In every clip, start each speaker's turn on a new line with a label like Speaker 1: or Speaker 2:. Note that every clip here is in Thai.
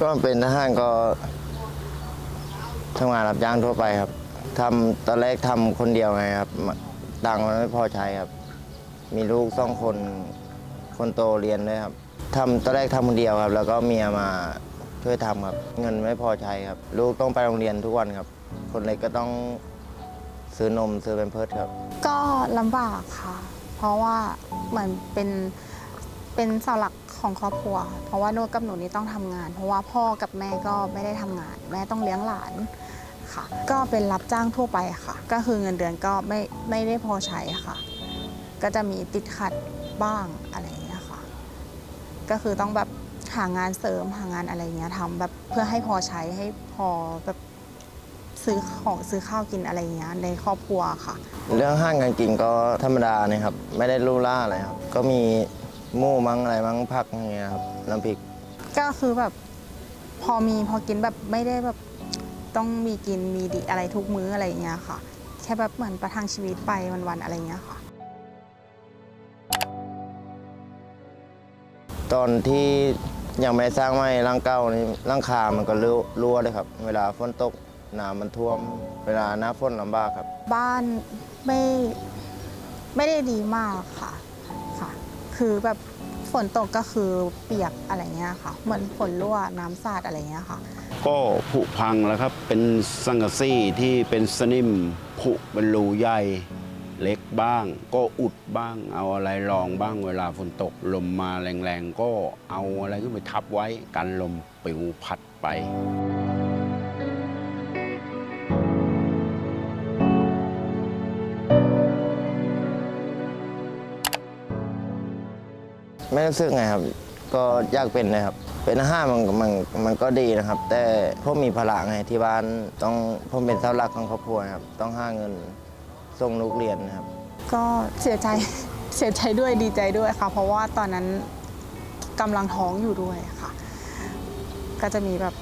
Speaker 1: ก็เป็นทหารก็ทำงานรับจ้างทั่วไปครับทำตอนแรกทำคนเดียวไงครับตังค์มันไม่พอใช้ครับ มีลูกสองคนคนโตเรียนด้วยครับทำตอนแรกทำคนเดียวครับ แล้วก็เมียมาช่วยทำครับ เงินไม่พอใช้ครับ ลูกต้องไปโรงเรียนทุกวันครับ คนเล็กก็ต้องซื้อนมซื้อเป็นเพิร์ดครับ
Speaker 2: ก็ลำบากค่ะ เพราะว่าเหมือนเป็นเป็นเสาหลัก ของครอบครัว เพราะว่านุกับหนูนี่ต้องทำงาน เพราะว่าพ่อกับแม่ก็ไม่ได้ทำงาน แม่ต้องเลี้ยงหลานค่ะ ก็เป็นรับจ้างทั่วไปค่ะ ก็คือเงินเดือนก็ไม่ไม่ได้พอใช้ค่ะ ก็จะมีติดขัดบ้างอะไรอย่างเงี้ยค่ะ ก็คือต้องแบบหางานเสริมหางานอะไรเงี้ยทำแบบเพื่อให้พอใช้ให้พอแบบซื้อของซื้อข้าวกินอะไรเงี้ยในครอบครัวค่ะ
Speaker 1: เรื่องห้างการกินก็ธรรมดาเนี่ยครับ ไม่ได้ลู่ล่าอะไรครับ ก็มี หมู่มั้งอะไรมั้งผักอย่างเงี้ยครับน้ำพริก
Speaker 2: ก็คือแบบพอมีพอกินแบบไม่ได้แบบต้องมีกินมีดีอะไรทุกมื้ออะไรอย่างเงี้ยค่ะ แค่แบบเหมือนประทังชีวิตไปวันๆอะไรอย่างเงี้ยค่ะ
Speaker 1: ตอนที่ยังไม่สร้างไม่ร่างเก้านี่ร่างคามันก็รั่วรั่วเลยครับ เวลาฝนตกน้ำมันท่วม เวลาหน้าฝนลำบากครับ
Speaker 2: บ้านไม่ไม่ได้ดีมากค่ะ คือแบบฝนตกก็คือเปียกอะไรเงี้ยค่ะ เหมือนฝนรั่วน้ำสาดอะไรเงี้ยค่ะ
Speaker 3: ก็ผุพังแล้วครับ เป็นสังกะสีที่เป็นสนิมผุเป็นรูใหญ่เล็กบ้าง ก็อุดบ้าง เอาอะไรรองบ้างเวลาฝนตกลมมาแรงๆ ก็เอาอะไรขึ้นไปทับไว้กันลมปิวพัดไป
Speaker 1: ไม่รู้สึกไงครับ ก็อยากเป็นเลยครับ เป็นอาห้ามันมันมันก็ดีนะครับ แต่ผมมีภาระไงที่บ้านต้องผมเป็นเสาหลักของครอบครัวครับ ต้องหาเงินส่งลูกเรียนนะครับ
Speaker 2: ก็เสียใจเสียใจด้วยดีใจด้วยค่ะ เพราะว่าตอนนั้นกำลังท้องอยู่ด้วยค่ะ ก็จะมีแบบ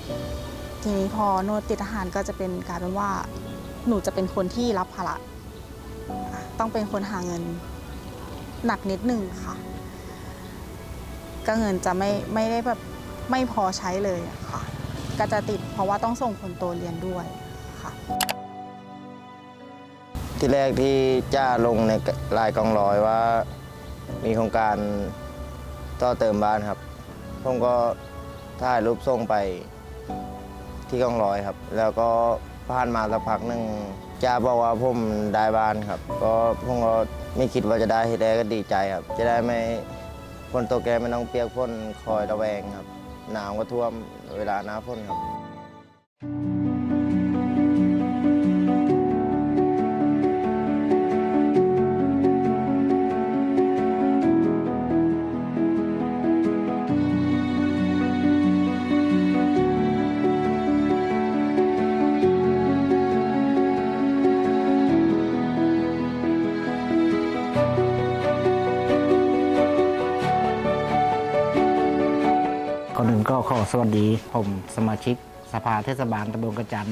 Speaker 2: ทีนี้พอโนดติดทหารก็จะเป็นการเป็นว่าหนูจะเป็นคนที่รับภาระอะต้องเป็นคนหาเงินหนักนิดหนึ่งค่ะ ก็เงินจะไม่ไม่ได้แบบไม่พอใช้เลยค่ะ ก็จะติดเพราะว่าต้องส่งคนโตเรียนด้วยค่ะ
Speaker 1: ที่แรกที่จ้าลงในลายกองร้อยว่า มีโครงการต่อเติมบ้านครับ ผมก็ถ่ายรูปส่งไปที่กองร้อยครับ แล้วก็ผ่านมาสักพักหนึ่งจ้าบอกว่าผมได้บ้านครับ ก็ผมก็ไม่คิดว่าจะได้ที่แรกก็ดีใจครับ จะได้ไม่ นตกแกมันต้องเปียกฝนคอยระแวงครับหนาวก็ท่วมเวลาหน้าพ่นครับ
Speaker 4: อนอื่นก็ขอสวัสดี ผมสมาชิกสภาเทศบาลตำบลกระจัน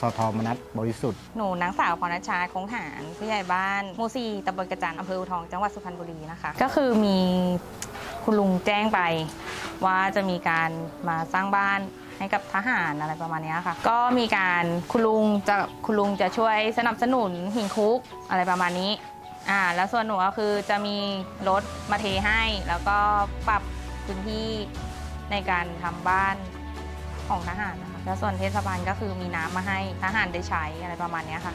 Speaker 4: สทมนัสบริสุทธิ์
Speaker 5: หนูนางสาวพรณชาคงหารผู้ใหญ่บ้านหมูซีตำบลกระจันอำเภออูทองจังหวัดสุพรรณบุรีนะคะ ก็คือมีคุณลุงแจ้งไปว่าจะมีการมาสร้างบ้านให้กับทหารอะไรประมาณนี้ค่ะ ก็มีการคุณลุงจะคุณลุงจะช่วยสนับสนุนหินคุกอะไรประมาณนี้อ่าแล้วส่วนหนูก็คือจะมีรถมาเทให้ แล้วก็ปรับพื้นที่ ในการทำบ้านของทหารนะคะแล้วส่วนเทศบาลก็คือมีน้ำมาให้ทหารได้ใช้อะไรประมาณนี้ค่ะ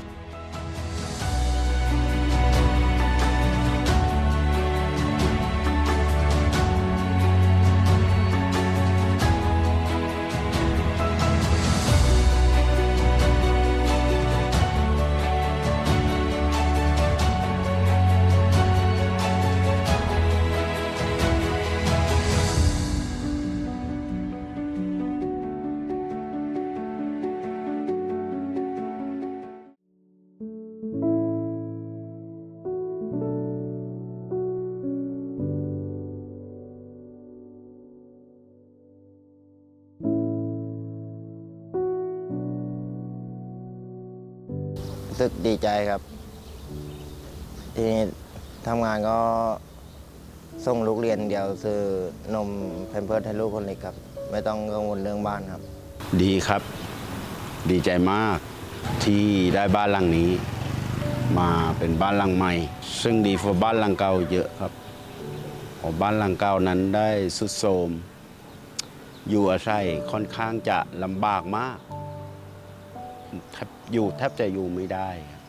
Speaker 1: รู้สึกดีใจครับ ทีนี้ทำงานก็ส่งลูกเรียนเดียวซื้อนมแพมเพิร์สให้ลูกคนเล็กครับ ไม่ต้องกังวลเรื่องบ้านครับ
Speaker 3: ดีครับ ดีใจมากที่ได้บ้านหลังนี้ มาเป็นบ้านหลังใหม่ ซึ่งดีกว่าบ้านหลังเก่าเยอะครับบ้านหลังเก่านั้นได้สุดโทรมอยู่อาศัยค่อนข้างจะลำบากมาก แทบอยู่แทบจะอยู่ไม่ได้ครับ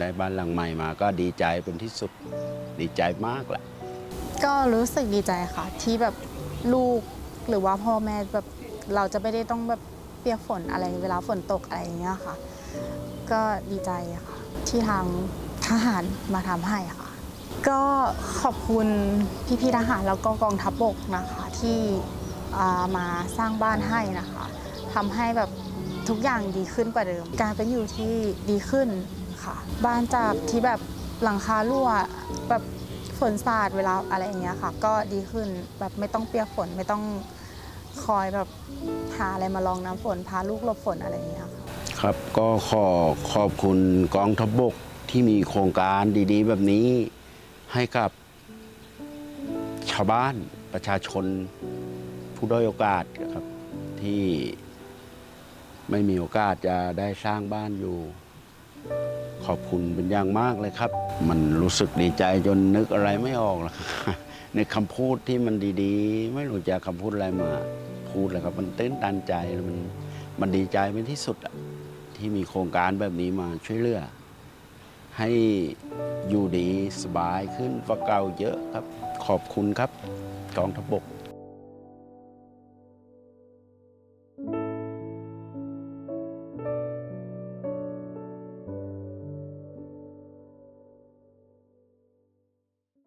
Speaker 3: ได้บ้านหลังใหม่มาก็ดีใจเป็นที่สุดดีใจมากแหละ
Speaker 2: ก็รู้สึกดีใจค่ะ ที่แบบลูกหรือว่าพ่อแม่แบบเราจะไม่ได้ต้องแบบเปียกฝนอะไรเวลาฝนตกอะไรอย่างเงี้ยค่ะ ก็ดีใจค่ะ ที่ทางทหารมาทำให้ค่ะ ก็ขอบคุณพี่ๆทหารแล้วก็กองทัพบกนะคะที่มาสร้างบ้านให้นะคะทำให้แบบ ทุกอย่างดีขึ้นกว่าเดิม การเป็นอยู่ที่ดีขึ้นค่ะ บ้านจากที่แบบหลังคารั่วแบบฝนสาดเวลาอะไรอย่างเงี้ยค่ะ ก็ดีขึ้นแบบไม่ต้องเปียกฝนไม่ต้องคอยแบบหาอะไรมาลองน้ำฝนพาลูกหลบฝนอะไรอย่างเงี้ยค่ะ
Speaker 3: ครับก็ขอขอบคุณกองทัพบกที่มีโครงการดีๆ แบบนี้ให้กับชาวบ้านประชาชนผู้ด้อยโอกาสครับที่ ไม่มีโอกาสจะได้สร้างบ้านอยู่ ขอบคุณเป็นอย่างมากเลยครับ มันรู้สึกดีใจจนนึกอะไรไม่ออกในคำพูดที่มันดีๆ ไม่รู้จะคำพูดอะไรมา พูดเลยครับ มันตื้นตันใจมันมันดีใจเป็นที่สุดอะที่มีโครงการแบบนี้มาช่วยเหลือให้อยู่ดีสบายขึ้นกว่าเก่าเยอะครับ ขอบคุณครับกองทัพบก